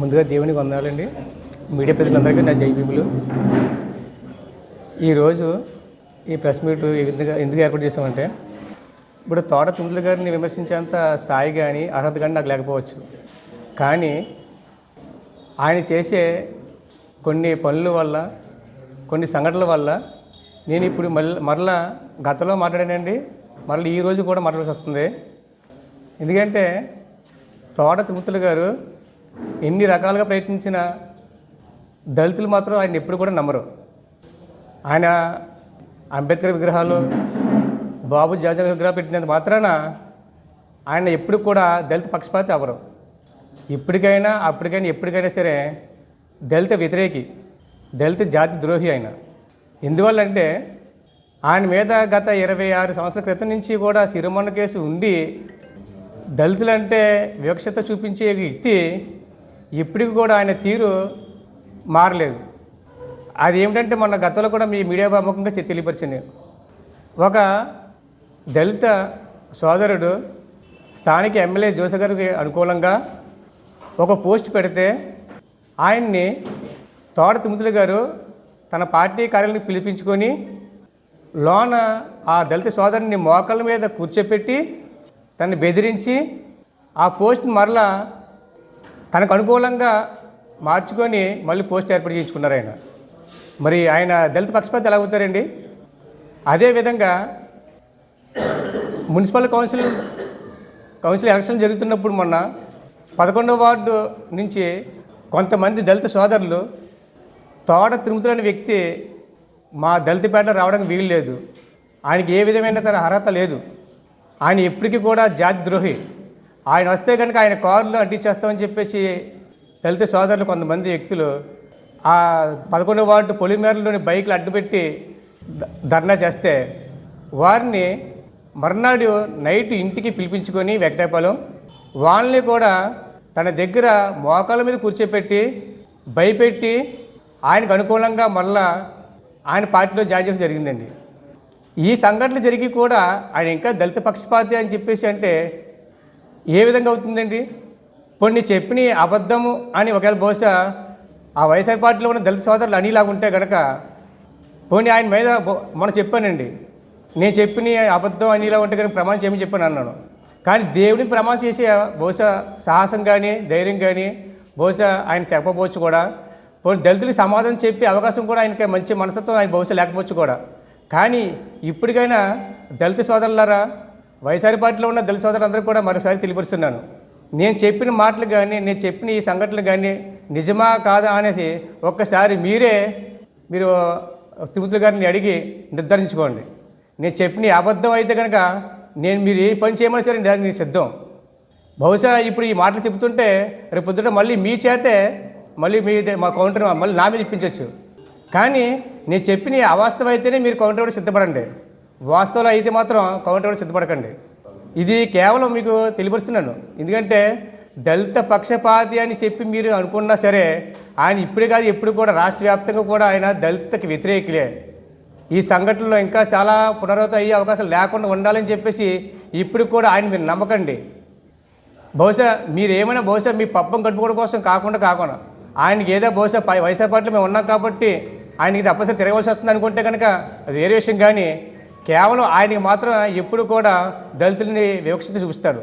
ముందుగా దేవునికి వందాలండి మీడియా ప్రజలందరికీ నా జైబీములు ఈరోజు ఈ ప్రెస్ మీట్ ఈ విధంగా ఎందుకు ఏర్పాటు చేసామంటే ఇప్పుడు తోట తుండ్రుల గారిని విమర్శించేంత స్థాయి కానీ అర్హత కానీ నాకు లేకపోవచ్చు. కానీ ఆయన చేసే కొన్ని పనుల వల్ల కొన్ని సంఘటనల వల్ల నేను ఇప్పుడు మళ్ళీ మరలా గతంలో మాట్లాడానండి. మరలా ఈ రోజు కూడా మాట్లాడాల్సి వస్తుంది. ఎందుకంటే తోట తిరుమతులు గారు ఎన్ని రకాలుగా ప్రయత్నించిన దళితులు మాత్రం ఆయన ఎప్పుడు కూడా నమ్మరు. ఆయన అంబేద్కర్ విగ్రహాలు బాబు జాజా విగ్రహాలు పెట్టినంత మాత్రాన ఆయన ఎప్పుడు కూడా దళిత పక్షపాతి అవరు ఇప్పటికైనా అప్పటికైనా ఎప్పటికైనా సరే దళిత వ్యతిరేకి దళిత జాతి ద్రోహి ఆయన. ఎందువల్లంటే ఆయన మీద గత ఇరవై ఆరు సంవత్సరాల క్రితం నుంచి కూడా సిరిమన్న కేసు ఉండి దళితులంటే వివక్షత చూపించే వ్యక్తి ఇప్పటికి కూడా ఆయన తీరు మారలేదు. అది ఏమిటంటే మొన్న గతంలో కూడా మీ మీడియా ప్రముఖంగా తెలియపరిచింది. ఒక దళిత సోదరుడు స్థానిక ఎమ్మెల్యే జోస గారికి అనుకూలంగా ఒక పోస్ట్ పెడితే ఆయన్ని తోట తిముతులు గారు తన పార్టీ కార్యాలయానికి పిలిపించుకొని లోన ఆ దళిత సోదరుని మోకాళ్ళ మీద కూర్చోపెట్టి తనని బెదిరించి ఆ పోస్ట్ మరలా తనకు అనుకూలంగా మార్చుకొని మళ్ళీ పోస్ట్ ఏర్పాటు చేయించుకున్నారు ఆయన. మరి ఆయన దళిత పక్షపాతి ఎలా అవుతారండి? అదేవిధంగా మున్సిపల్ కౌన్సిల్ కౌన్సిల్ ఎలక్షన్ జరుగుతున్నప్పుడు మొన్న పదకొండవ వార్డు నుంచి కొంతమంది దళిత సోదరులు తోట తిరుమతులు వ్యక్తి మా దళితపేట రావడానికి వీలు లేదు. ఆయనకి ఏ విధమైన తన అర్హత లేదు. ఆయన ఎప్పటికీ కూడా జాతి ద్రోహి. ఆయన వస్తే కనుక ఆయన కారులో అడ్డించేస్తామని చెప్పేసి దళిత సోదరులు కొంతమంది వ్యక్తులు ఆ పదకొండవ వార్డు పొలిమేరలోని బైక్లు అడ్డుపెట్టి ధర్నా చేస్తే వారిని మర్నాడు నైట్ ఇంటికి పిలిపించుకొని వెంకటాపాలెం వాళ్ళని కూడా తన దగ్గర మోకాల మీద కూర్చోపెట్టి భయపెట్టి ఆయనకు అనుకూలంగా మళ్ళా ఆయన పార్టీలో జాయిన్ చేయడం జరిగిందండి. ఈ సంఘటనలు జరిగి కూడా ఆయన ఇంకా దళిత పక్షపాతి అని చెప్పేసి అంటే ఏ విధంగా అవుతుందండి? కొన్ని చెప్పిన అబద్ధము అని ఒకవేళ బహుశా ఆ వైఎస్ఆర్ పార్టీలో ఉన్న దళిత సోదరులు అనిలాగా ఉంటే కనుక పోనీ ఆయన మీద బో- మొన్న చెప్పానండి. నేను చెప్పిన అబద్ధం అనిలా ఉంటే కనుక ప్రమాణం చేయమని చెప్పాను అన్నాను. కానీ దేవుడిని ప్రమాణం చేసే బహుశా సాహసం కానీ ధైర్యం కానీ బహుశా ఆయన చెప్పబోచ్చు కూడా. పోనీ దళితులకు సమాధానం చెప్పే అవకాశం కూడా ఆయనకి మంచి మనస్తత్వం ఆయన బహుశా లేకపోవచ్చు కూడా. కానీ ఇప్పటికైనా దళిత సోదరులారా వైఎస్ఆర్ పార్టీలో ఉన్న దళిత సోదరులందరూ కూడా మరోసారి తెలియపరుస్తున్నాను. నేను చెప్పిన మాటలు కానీ నేను చెప్పిన ఈ సంఘటనలు కానీ నిజమా కాదా అనేసి ఒక్కసారి మీరే మీరు తిరుపతి గారిని అడిగి నిర్ధారించుకోండి. నేను చెప్పిన అబద్ధం అయితే కనుక నేను మీరు ఏ పని చేయమని సరే నేను సిద్ధం. బహుశా ఇప్పుడు ఈ మాటలు చెబుతుంటే రేపు పొద్దుట మళ్ళీ మీ చేతే మళ్ళీ మీ మా కౌంటర్ మళ్ళీ నా మీద ఇప్పించవచ్చు కానీ నేను చెప్పిన అవాస్తవం అయితేనే మీరు కౌంటర్ కూడా సిద్ధపడండి. వాస్తవంలో అయితే మాత్రం కౌంటర్ కూడా సిద్ధపడకండి. ఇది కేవలం మీకు తెలియపరుస్తున్నాను. ఎందుకంటే దళిత పక్షపాతి అని చెప్పి మీరు అనుకున్నా సరే ఆయన ఇప్పుడు కాదు ఎప్పుడు కూడా రాష్ట్ర వ్యాప్తంగా కూడా ఆయన దళితకి వ్యతిరేకులే. ఈ సంఘటనలో ఇంకా చాలా పునరావృతం అయ్యే అవకాశాలు లేకుండా ఉండాలని చెప్పేసి ఇప్పుడు కూడా ఆయన మీరు నమ్మకండి. బహుశా మీరు ఏమైనా బహుశా మీ పప్పం కట్టుకోవడం కోసం కాకుండా కాకుండా ఆయనకి ఏదో బహుశా వయసు వైఎస్ఆర్ పార్టీలో మేము ఉన్నాం కాబట్టి ఆయనకి తప్పనిసరి తిరగవలసి వస్తుంది అనుకుంటే కనుక అది వేరే విషయం కానీ కేవలం ఆయనకి మాత్రం ఎప్పుడు కూడా దళితుల్ని వివక్షత చూపిస్తాడు.